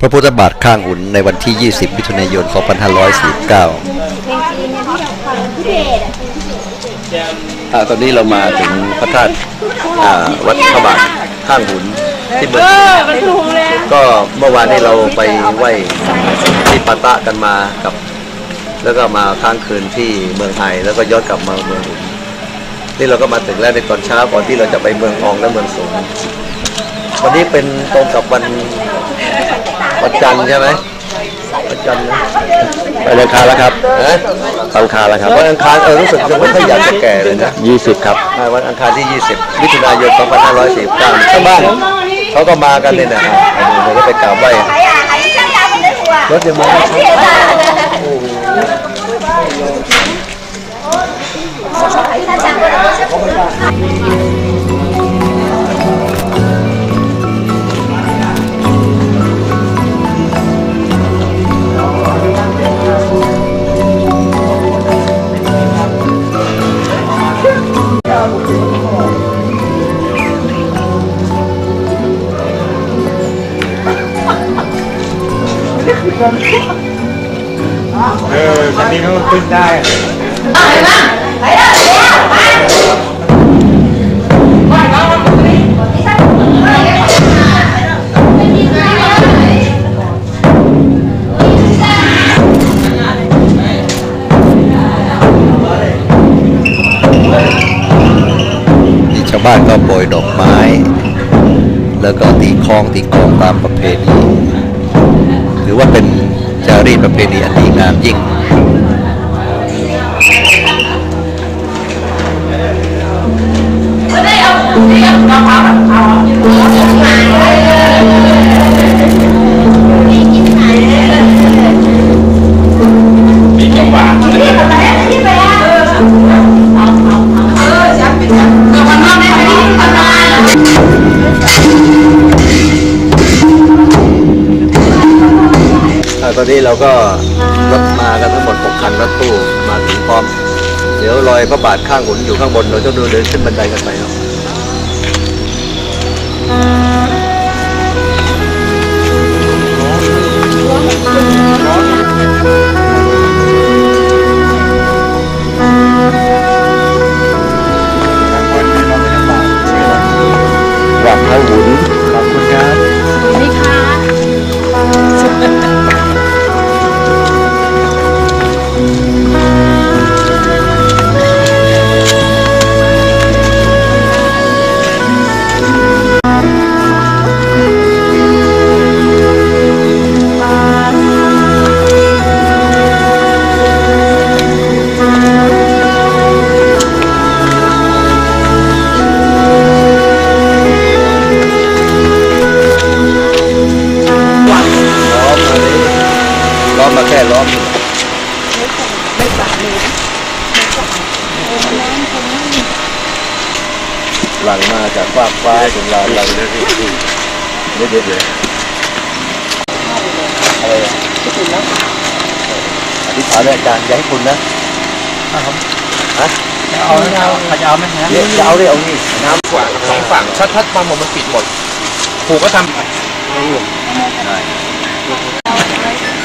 พระพุทธบาทข้างหุ่นในวันที่ 20 มิถุนายน 2549ตอนนี้เรามาถึงพระธาตุวัดพระบาทข้างหุ่นที่เมืองก็เมื่อวานนี้เราไปไหว้ที่ปาตะกันมากับ แล้วก็มาค้างคืนที่เมืองไทยแล้วก็ย้อนกลับมาเมืองหุ่นนี่เราก็มาถึงแล้วในตอนเช้าก่อนที่เราจะไปเมืองอองและเมืองสงวันนี้เป็นตรงกับวัน ประจันใช่ไหมประจันนะวันอังคารแล้วครับฮะอังคารแล้วครับวันอังคารเออรู้สึกจะไม่ค่อยอยากจะแก่เลยนะยี่สิบครับวันอังคารที่ยี่สิบมิถุนายนสองพันห้าร้อยสี่สิบ้านเขาก็มากันเลยนะเราก็ไปกราบไหว้รถยังมาง เออคันนี้เขาขึ้นได้ไปมาไปเด้อไปไปมาไปนี่ชาวบ้านก็โปรยดอกไม้ แล้วก็ตีคลองตีกองตามประเพณี ว่าเป็นจารีตประเพณีอันดีงามยิ่งมี นี้เราก็รถมากันทั้งหมด6คันรถตู้มาถึงพร้อม เดี๋ยวลอยพระบาทข้างหุนอยู่ข้างบนเราจะดูเดินขึ้นบันไดกันไปเนาะ ให้คุณนะฮะเอาไม่เอาใครจะเอาไหมฮะเดี๋ยวจะเอาเลยเอานี่น้ำกว่าสองฝั่งชัดชัดความหมดมันปิดหมดผูกก็ทำ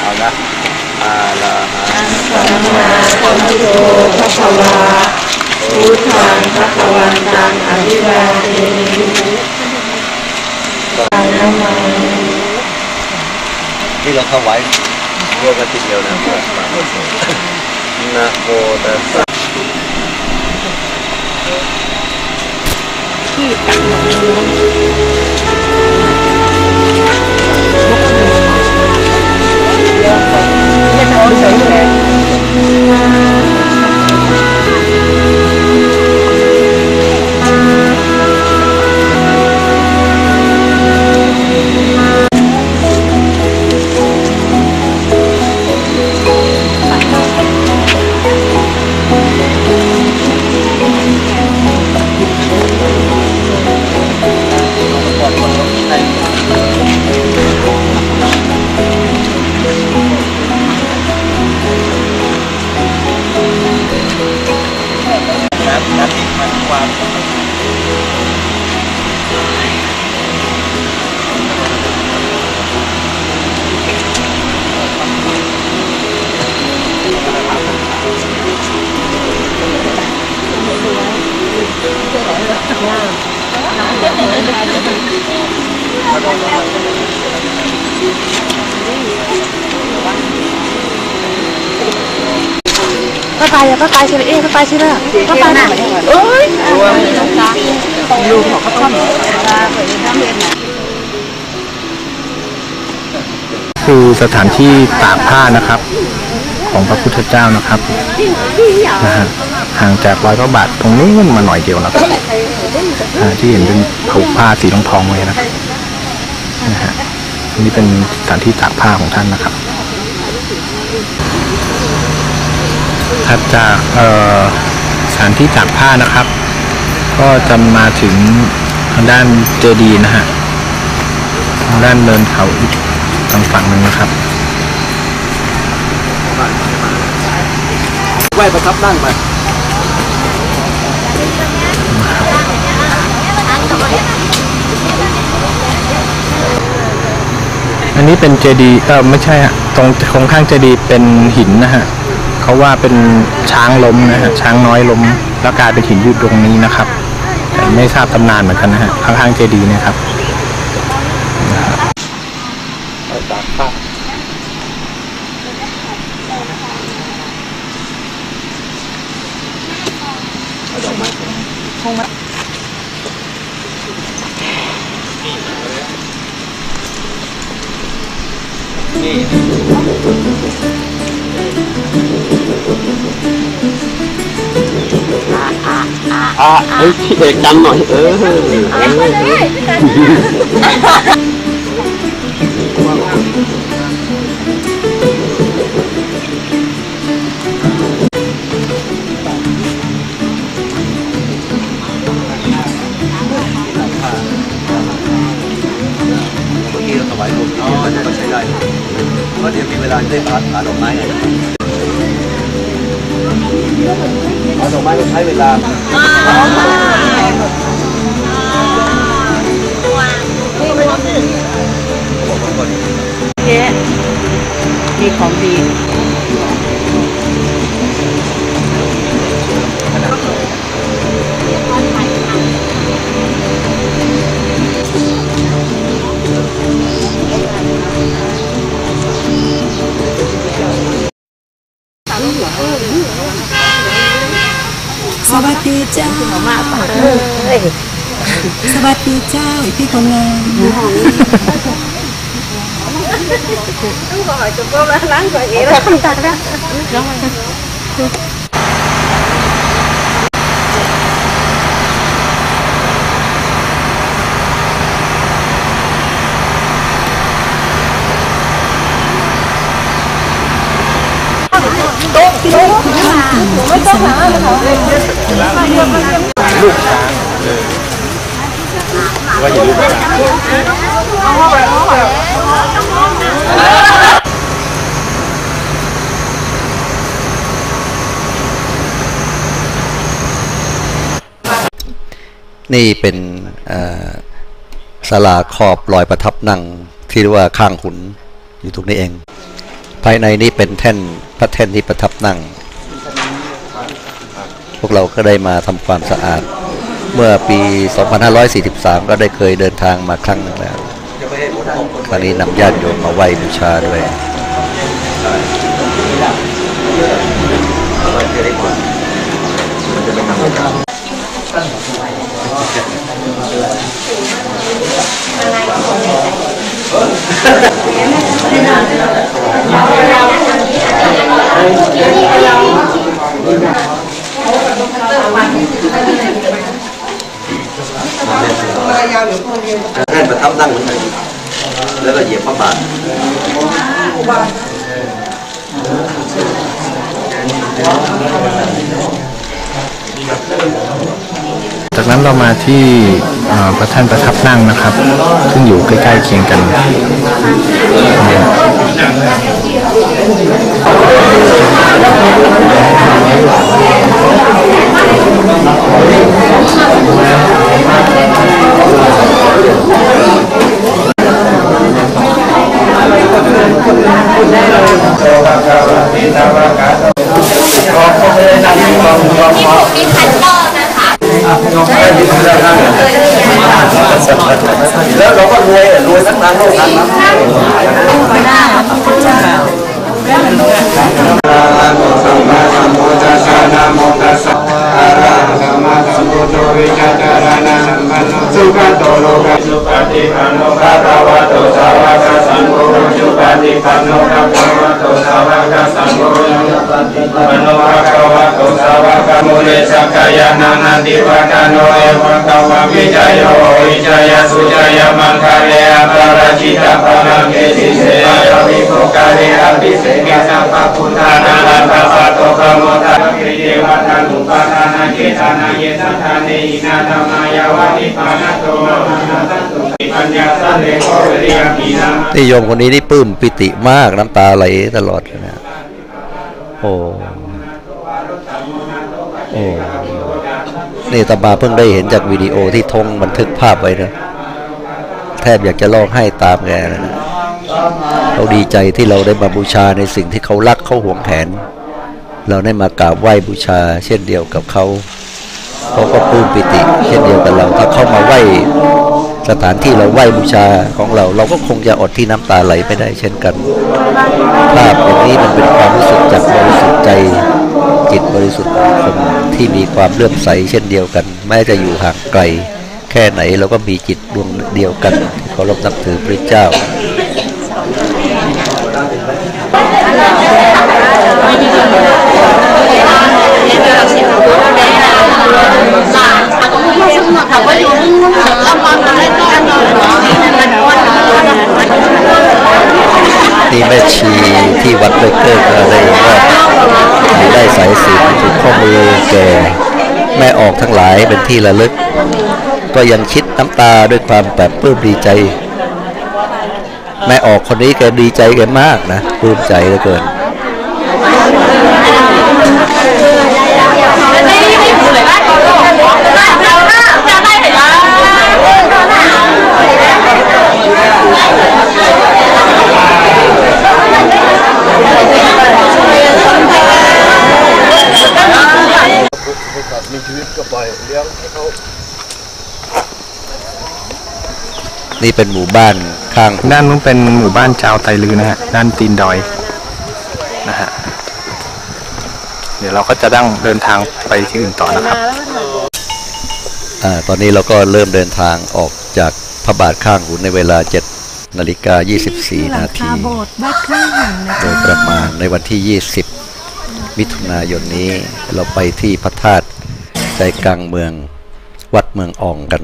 เอานะอาลาหะพุทโธพระควาพุทธังพระควันตังอภิวาเทมิตังนามาที่เราเข้าไว้รวมกันทีเดียวนะ นะโมตัสสะ อ ก็ไปายอะป้าตใช่ไหมเอ๊ะป้าตายใช่ไหมป้าตายน่ะเอ้ยลูกของเขาต้มเนี่งคือสถานที่ตากผ้านะครับ ของพระพุทธเจ้านะครับนะฮะห่างจากร้อยพระบาทตรงนู้นมาหน่อยเดียวนะครับที่เห็นเป็นผูกผ้าสีทองทองๆไว้นะนะฮะนนี่เป็นสถานที่ตากผ้าของท่านนะครับถัดจากเอ่อสถานที่ตากผ้านะครับ ก็จะมาถึงทางด้านเจดีนะฮะทางด้านเนินเขาอีกทางฝั่งหนึ่งนะครับ ไหว้ประทับนั่งไปอันนี้เป็นเจดีเออไม่ใช่ฮะตรงตรงข้างเจดีเป็นหินนะฮะเขาว่าเป็นช้างล้มนะฮะช้างน้อยล้มแล้วกลายเป็นหินอยู่ตรงนี้นะครับ แต่ไม่ทราบตำนานเหมือนกันนะฮะข้างๆเจดีเนี่ยครับ ตากผ้า อะเฮ้ยพี่เอกดัาถวายลมเย็นแล้วก็ใช้ได้เพราะเดี๋ยวมีเวลาได้ผ่านผ่านดอกไม้ไงผ่านดอกไม้ก็ใช้เวลาเยอะมีของดี สวัสดีเจ้าพี่คนงาม นี่เ ป็นเอ่อศาลาครอบรอยประทับนั่งที่เรียกว่าข้างขุนอยู่ตรงนี้เอง ภายในนี้เป็นแท่นพระแท่นที่ประทับนั่ง วกเราก็ได้มาทำความสะอาด เมื่อปี 2543 ก็ได้เคยเดินทางมาครั้งหนึงแล้วครั้งนี้นำญาติโยมมาไหว้บูชาด้วยแท่นประทับนั่งเหมือนกันแล้วก็เหยียบพระบาทจากนั้นเรามาที่พระท่านประทับนั่งนะครับ ซึ่งอยู่ใกล้ๆเคียงกัน แล้วเราก็รวยรวยทั้งทางโลกทางน้ำ นานี่โยมคนนี้นี่ปลื้มปิติมากน้ำตาไหลตลอดเลยนะโอ้โอ้นี่อาตมาเพิ่งได้เห็นจากวิดีโอที่ทงบันทึกภาพไว้นะแทบอยากจะร้องไห้ตามแกเลยนะเขาดีใจที่เราได้มาบูชาในสิ่งที่เขารักเขาหวงแหน เราได้มากราบไหว้บูชา เช่นเดียวกับเขาเขาก็ปลื้มปิติ เช่นเดียวกับเรา ถ้าเขามาไหว้ สถานที่เราไหว้บูชาของเรา เราก็คงจะอดที่น้ำตาไหลไม่ได้เช่นกัน ภาพอย่างนี้มันเป็นความรู้สึกจากบริสุทธิ์ใจจิตบริสุทธิ์ของคนที่มีความเลื่อมใสเช่นเดียวกัน แม้จะอยู่ห่างไกล แค่ไหนเราก็มีจิตดวงเดียวกันเคารพนับถือพระเจ้า นี่แม่ชีที่วัดเลเกอร์ก็ได้ว่าได้สายสิญจนผูกข้อมือแก่แม่ออกทั้งหลายเป็นที่ระลึก ก็ยังคิดน้ำตาด้วยความแบบปลื้มดีใจ แม่ออกคนนี้แกดีใจแกมากนะปลื้มใจเหลือเกิน นี่เป็นหมู่บ้านข้างด้านนู้นเป็นหมู่บ้านชาวไตลือนะฮะด้านตีนดอยนะฮะเดี๋ยวเราก็จะต้องเดินทางไปที่อื่นต่อนะครับอ่าตอนนี้เราก็เริ่มเดินทางออกจากพระบาทข้างหุนในเวลา7นาฬิกา24 นาทีโบสถ์วัดข้างหันนะโดยประมาณในวันที่ 20 มิถุนายนนี้เราไปที่พระธาตุใจกลางเมือง วัดเมืองอ่องกัน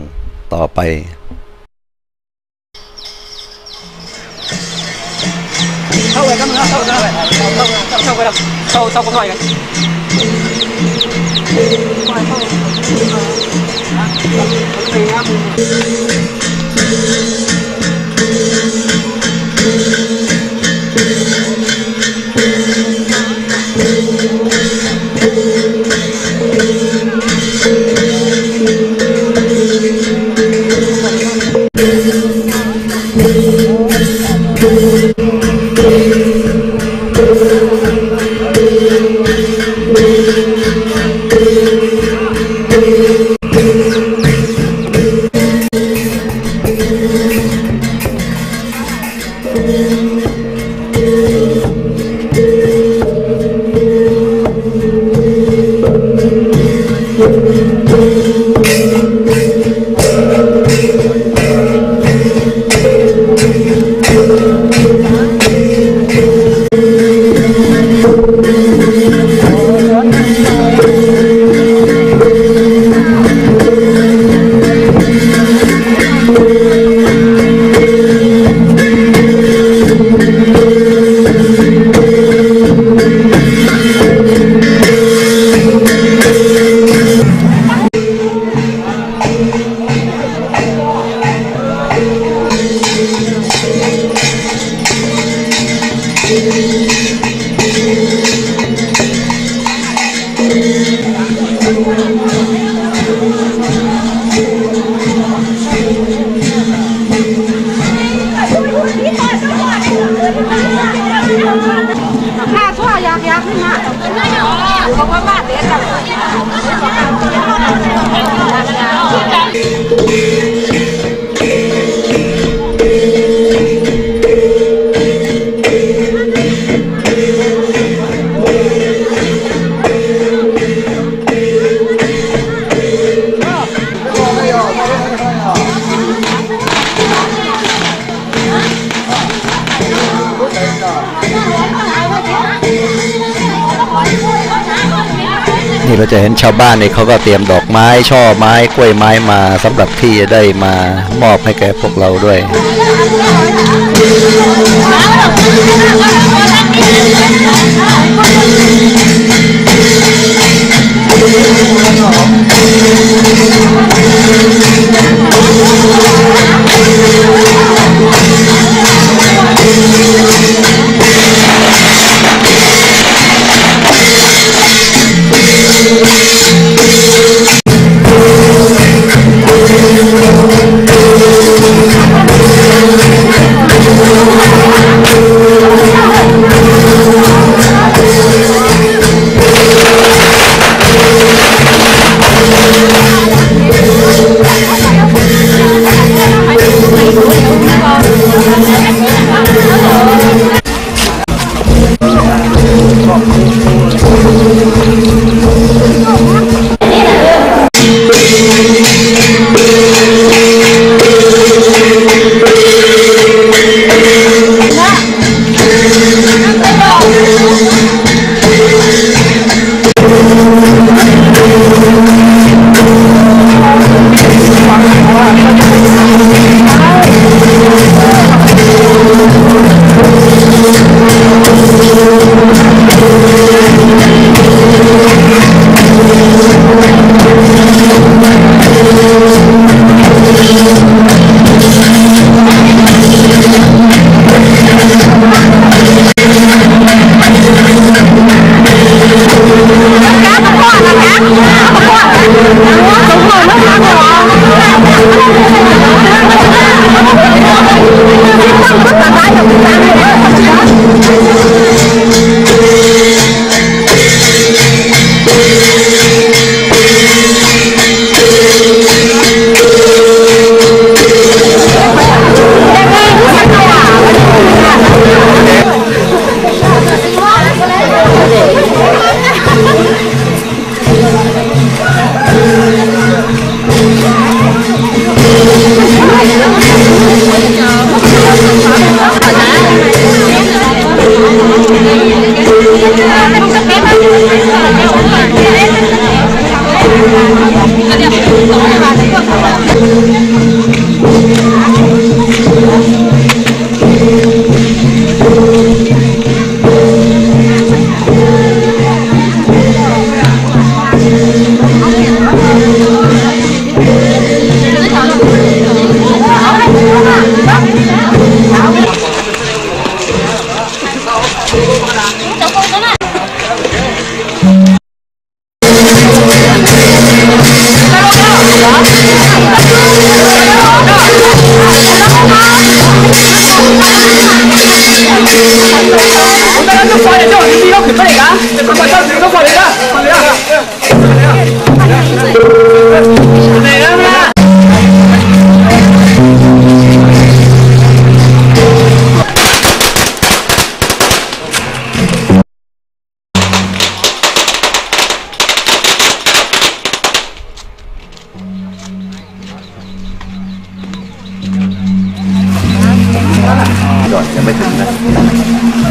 ต่อไป 好好好好好好好好好好好好好好好 นี่เราจะเห็นชาวบ้านเนี่ยเขาก็เตรียมดอกไม้ช่อไม้กล้วยไม้มาสำหรับที่จะได้มามอบให้แก่พวกเราด้วย ก่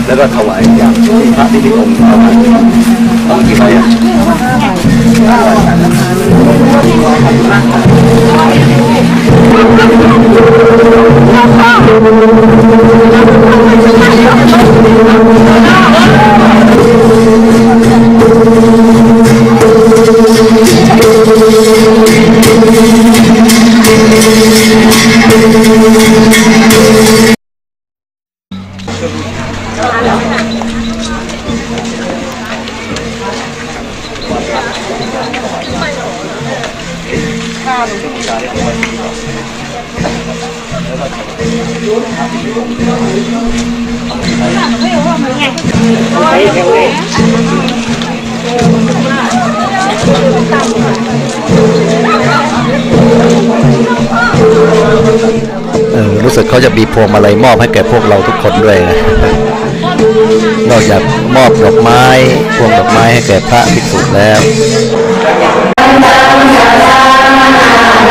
แล้วก็ถวายอย่างที่พระที่มีองค์เอามาเอามากี่ใบอะ เออรู้สึกเขาจะมีพวงมาลัยมอบให้แก่พวกเราทุกคนด้วยนะนอกจากมอบดอกไม้ พวงดอกไม้ให้แก่พระภิกษุแล้ว อ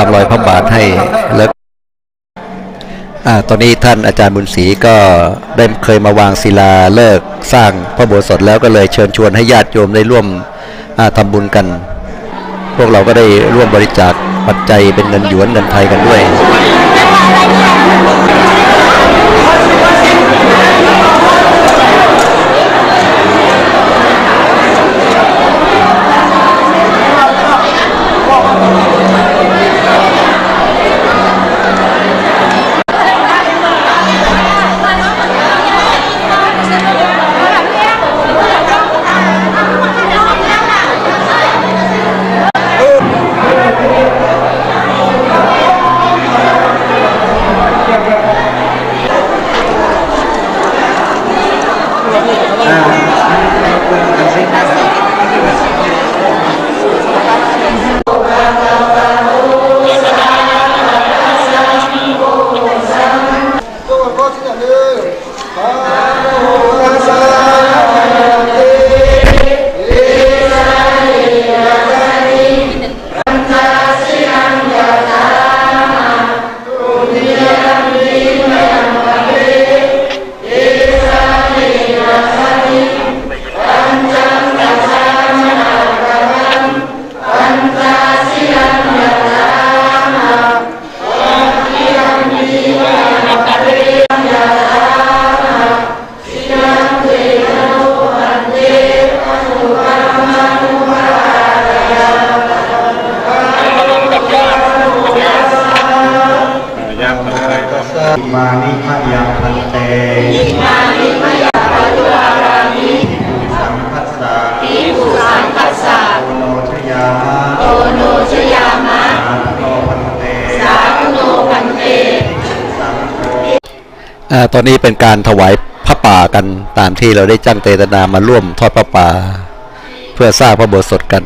ามรอยพระบาทให้แล้วตอนนี้ท่านอาจารย์บุญศรีก็ได้เคยมาวางศิลาเลิกสร้างพระโบสถ์แล้วก็เลยเชิญชวนให้ญาติโยมได้ร่วมทำทำบุญกัน พวกเราก็ได้ร่วมบริจาคปัจจัยเป็นเงินหยวนเงินไทยกันด้วย มานิพยังพันเตอิมานิพยังพันวารามิสังคัสสะอิปุสังคัสสะโอโนชยามะโอโนชยามะสาธุโนพันเตสาธุโนพันเตสังโฆอาตอนนี้เป็นการถวายพระป่ากันตามที่เราได้จ้างเจตนามาร่วมทอดพระป่า เพื่อสร้างพระโบสถ์กัน